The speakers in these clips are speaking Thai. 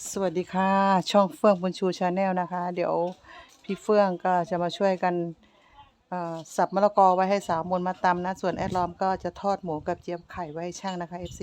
สวัสดีค่ะ ช่องเฟื่องบุญชูชาแนลนะคะ เดี๋ยวพี่เฟื่องก็จะมาช่วยกันสับมะละกอไว้ให้สาวมนมาตำนะ ส่วนแอดลอมก็จะทอดหมูกับเจี๊ยบไข่ไว้ให้ช่างนะคะ FC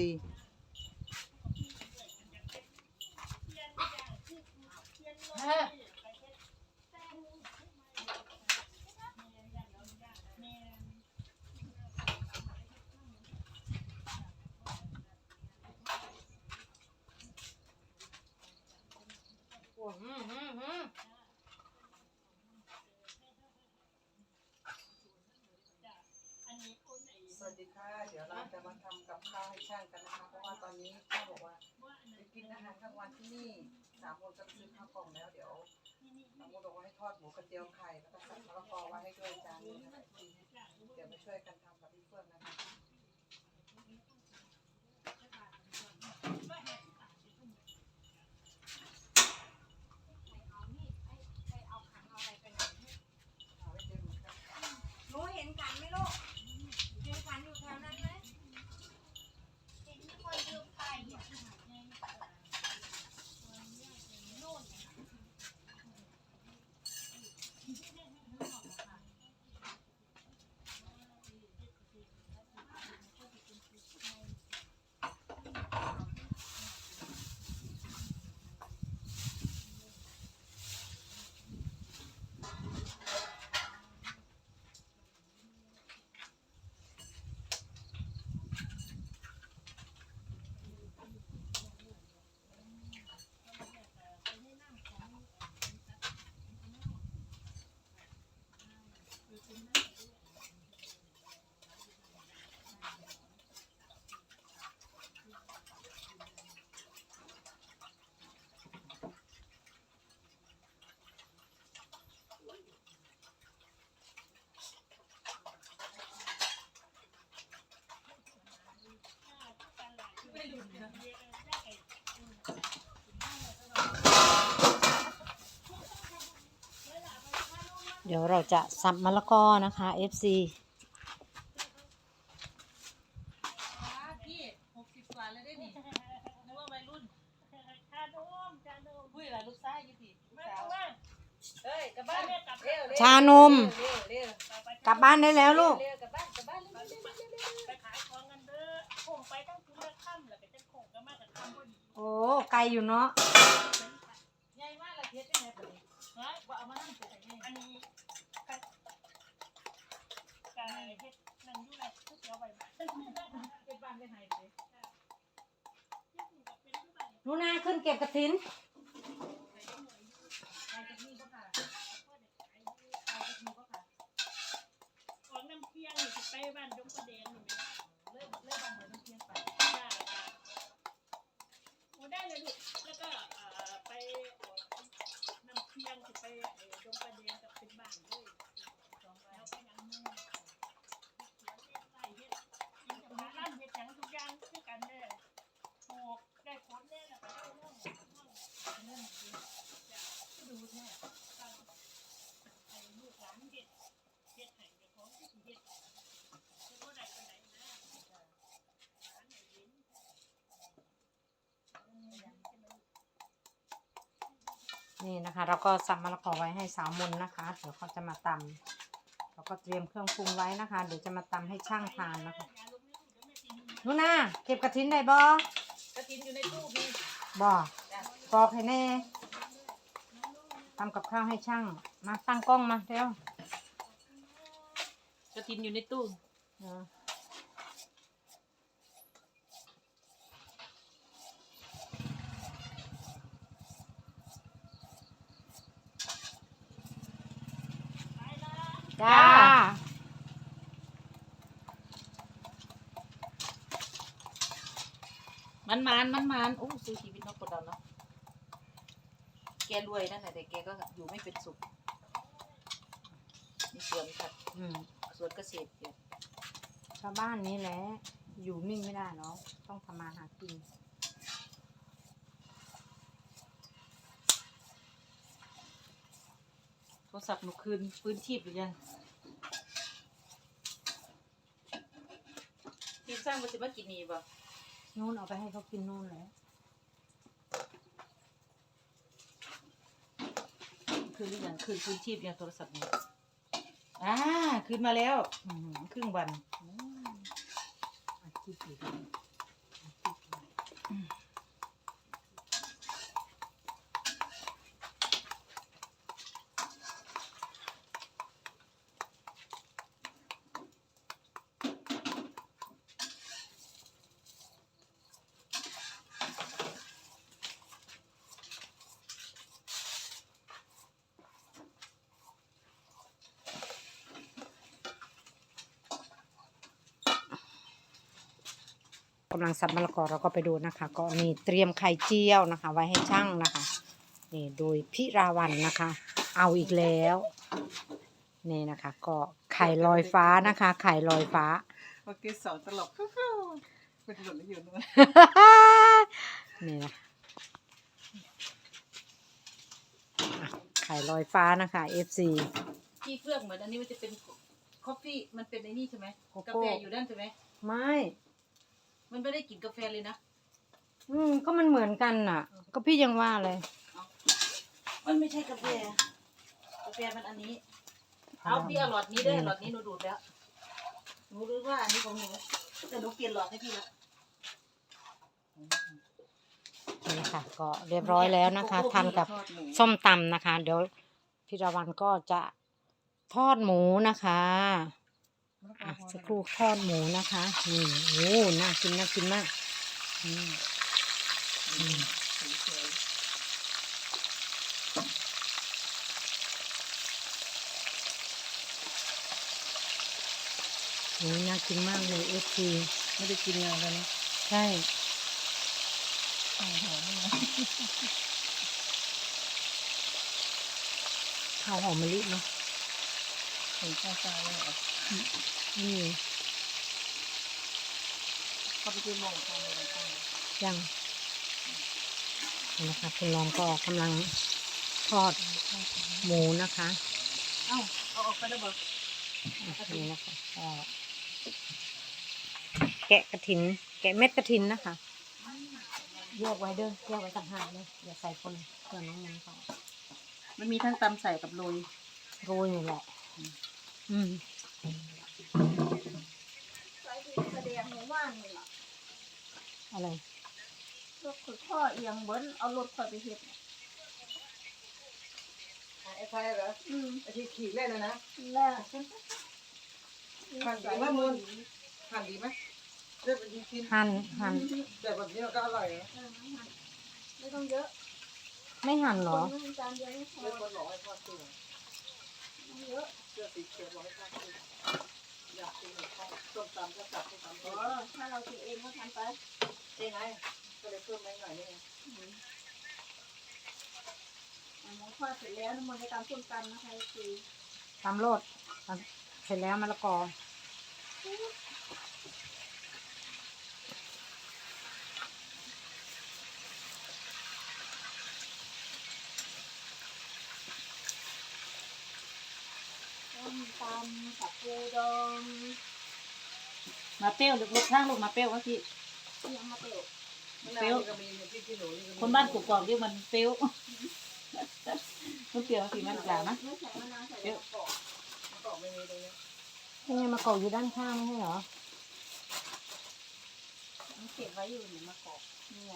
สวัสดีค่ะ เดี๋ยวเรา จะมาทำกับข้าวให้ช่างกันนะคะ เพราะว่าตอนนี้ข้าบอกว่าจะกินอาหารกลางวันที่นี่สามโมงจะซื้อข้าวกล่องแล้วเดี๋ยวสามโมงบอกว่าให้ทอดหมูกระเจียวไข่แล้วก็สับมะละกอไว้ให้ด้วยจานนึงนะคะเดี๋ยวมาช่วยกันทำกับพี่เฟื่องนะคะ หนูเห็นขันไหมลูกเห็นขันอยู่แถวนั้นไหม เดี๋ยวเราจะสับมะละกอนะคะ FC พี่หกสิบกว่าแล้วได้นี่นึกว่าวัยรุ่นชาโดมชาโดมคุยอะไรลูกชายยี่สิบมามาเฮ้ยกลับบ้านเร็วเร็วชานม เร็วเร็วกลับบ้านได้แล้วลูก เร็วกลับบ้านกลับบ้านเร็วเร็วเร็วเร็วเร็วไปขายของกันเด้อคงไปตั้งคุณละค่ำแล้วไปจะคงก็มากับค่ำพอดีโอ้ไกลอยู่เนาะ ใหญ่มากละเทียดยังไงปะนี่ เฮ้ย ว่าเอามานั่งใส่ไง อันนี้กะกะเฮ็ดนั่งอยู่ไหนก๋วยเตี๋ยวใบไม้เป็น เป็นบ้านได้ไงเลย ห นูนาขึ้นเก็บกระถิน ของน้ำเพียงนี่สิไปบ้านดงประเดนนี่นะเริ่มเริ่มบ้านเหมือนน้ำเพียงไปจ้าจ้าโอ้ได้เลยลูกแล้วก็เอ่อไปน้ำเพียงสิไปไอ้ดงประเดนกับเป็นบ้านเลยสองแล้วไปยังมือใส่เฮ็ดกินกับร้านเฮ็ดหยังทุกอย่างคือกันเด้อปลูกได้ผลแน่แล้วก็ได้เรื่องเรื่องดูแท้ไอ้ลูกหลานเฮ็ดเฮ็ดให้เจ้าของเฮ็ดเฮ็ดบ่ได้ไปไหนนะหลานให้เห็น นี่นะคะเราก็สับมะละกอไว้ให้สาวมนนะคะ เดี๋ยวเขาจะมาตำเราก็เตรียมเครื่องปรุงไว้นะคะ เดี๋ยวจะมาตำให้ช่างทานนะคะหนูนาเก็บกระถินได้บ่กระถินอยู่ในตู้พี่บ่ปอกให้แน่ทำกับข้าวให้ช่าง มาตั้งกล้องมาเร็วกระถินอยู่ในตู้ จ้า มันมันมันมันโอ้ซื้อชีวิตนกกระดอนเนาะ แกรวยนั่นแหละแต่แกก็อยู่ไม่เป็นสุข มีสวนผักอืมสวนเกษตรอยู่ชาวบ้านนี้แหละ อยู่นิ่งไม่ได้เนาะต้องทำมาหากิน รศัพท์หนูคืนพื้นชีพหรือยังทีมสร้างมันจะมากินนี่บ่นู่นเอาไปให้เขากินนู่นแล้วคืนหรือยังคืนพื้นชีพยังโทรศัพท์นี่อ่าคืนมาแล้วครึ่งวันอ่ด้คลิอยู่ กำลังสับมะละกอเราก็ไปดูนะคะ ก็มีเตรียมไข่เจียวนะคะ ไว้ให้ช่างนะคะนี่โดยพิราวันนะคะ เอาอีกแล้วนี่นะคะ ก็ไข่ลอยฟ้านะคะ ไข่ลอยฟ้าเมื่อกี้สองตลกเป็นหลุดไม่อยู่นู่นนี่นะอะไข่ลอยฟ้านะคะ FC ที่เครื่องเหมือนอันนี้มันจะเป็นคอฟฟี่มันเป็นไอ้นี่ใช่ไหมโกโก้กาแฟอยู่ด้านใช่ไหมไม่ มันไม่ได้กลิ่นกาแฟเลยนะ อืมก็มันเหมือนกันน่ะ ก็พี่ยังว่าเลย มันไม่ใช่กาแฟ กาแฟมันอันนี้ เอาพี่เอาหลอดนี้ได้หลอดนี้หนูดูดแล้ว หนูรู้ว่าอันนี้ของหนูแต่หนูเปลี่ยนหลอดให้พี่แล้ว นี่ค่ะ ก็เรียบร้อยแล้วนะคะทานกับส้มตำนะคะ เดี๋ยวพิราวันก็จะทอดหมูนะคะ อะสักครู่ทอดหมูนะคะนี่โอ้น่ากินน่ากินมากอืมอืมโอ้น่ากินมากเลยเอฟซีไม่ได้กินงานแล้วนะใช่ข้าวหอมมะลิเนาะเห็นข้าวๆเลยเหรอ นี่เขาไปกินโมงข้าวเลยข้าวยังนี่นะคะคุณรองก็กำลังทอดหมูนะคะ เอ้าเอาออกไปแล้วบอกอะนี่นะคะก็แกะกระถิน แกะเม็ดกระถินนะคะแยกไว้เด้อแยกไว้ต่างหากเลยอย่าใส่คนเพื่อน้องมันเขามันมีทั้งตำใส่กับโรยโรยนี่แหละ อืม ใส่ที่แสดงหมู่บ้านนี่ล่ะอะไร รถขุดพ่อเอียงเบิ้นเอารถคอยไปเฮ็ดน่ะไอ้ไฟเหรออืมไอ้ที่ขี่เล่นนะนะแล้วหั่นดีมากมึงหั่นดีไหมเลือกเป็นชิ้นหั่นหั่นๆแต่แบบนี้มันก็อร่อยนะเออไม่ต้องเยอะไม่หั่นเหรอ คนนึงจานเดียวไม่พอ เลือกคนบอกให้ทอดตัวไม่ เยอะเสื้อสีเขียวบอกให้ทอดตัวอยากกินข้าวส้มตำก็จับส้มตำเอตัวอถ้าเรากินเองก็ทำไปได้ไงก็เลยเพิ่มไปหน่อยนึงอันนี้ทอดเสร็จแล้วน้ำมันในการส้มตำนะคะคือตำโลดเสร็จแล้วมะละกอ ตำกับปูดองมาเปรี้ยวหรือรสข้างลูกมาเปรี้ยววะพี่เอียงมาเตะมะนาวนี่ก็มีที่ที่หนูนี่ก็มีคนบ้านกกอกเรียกมันเปรี้ยวมันเปรี้ยวสีมันกลางนะไม่ใส่มะนาวใส่มะกอกมะกอกไม่มีเลยนะนี่ไงมะกอกอยู่ด้านข้างไม่ใช่เหรอมันเก็บไว้อยู่ในมะกอกนี่ไง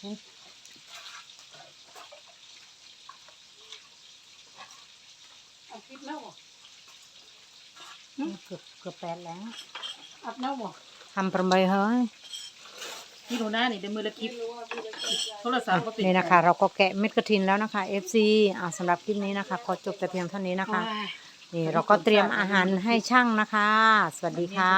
เอาคลิปเน่าบ่เกือบเกือบแปดแล้วอับเน่าบ่ทำประเมยเฮ้ยพี่หนูหน้านี่เดี๋ยวมือละคลิปโทรศัพท์ก็ติดนี่นะคะ เราก็แกะเม็ดกระถินแล้วนะคะ FC อ่าสำหรับคลิปนี้นะคะ ขอจบแต่เพียงเท่านี้นะคะว้ายนี่เราก็เตรียมอาหารให้ช่างนะคะ สวัสดีค่ะ